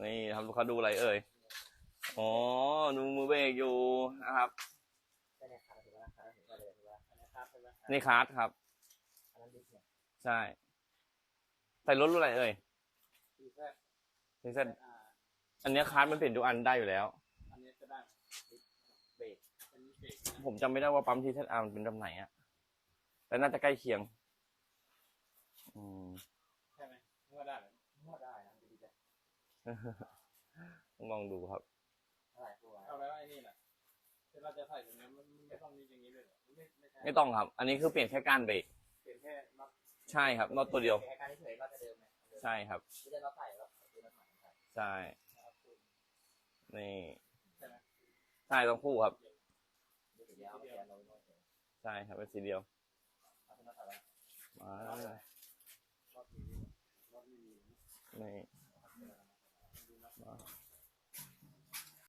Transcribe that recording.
นี่ทำเขาดูอะไรเอ่ยอ๋อดูมือเบรกอยู่นะครับใช่ไหมครับถือว่าครับถือว่าเลยถือว่าอันนี้ครับใช่ไหมนี่คาร์ดครับใช่ใส่รถรุ่นอะไรเอ่ยดีแค่นี่เส้นอันนี้คาร์ดมันเปลี่ยนทุกอันได้อยู่แล้วอันนี้จะได้เบรกผมจำไม่ได้ว่าปั๊มทีเซอาร์มันเป็นลำไหนอะแต่น่าจะใกล้เคียง อืมนวดได้ไหมนวดได้นะดีจ้ะ ต้องลองดูครับเท่าไหร่ตัวเอาแล้วไอ้นี่แหละที่เราจะใส่ตรงนี้มันไม่ต้องมีอย่างนี้เลยเหรอไม่ไม่ใช่ไม่ต้องครับ อันนี้คือเปลี่ยนแค่ก้านเบรกเปลี่ยนแค่น็อตใช่ครับน็อตตัวเดียวแค่การที่เฉยเราจะเดิมไหมใช่ครับไม่ได้เราใส่เราคือน็อตใหม่ใส่ใช่นะครับนี่ใช่ไหมใช่ต้องคู่ครับดูสีเดียวเดียวเราไม่ต้องเฉยใช่ครับเป็นสีเดียวเอาเป็นน็อตใส่แล้วมาน็ อ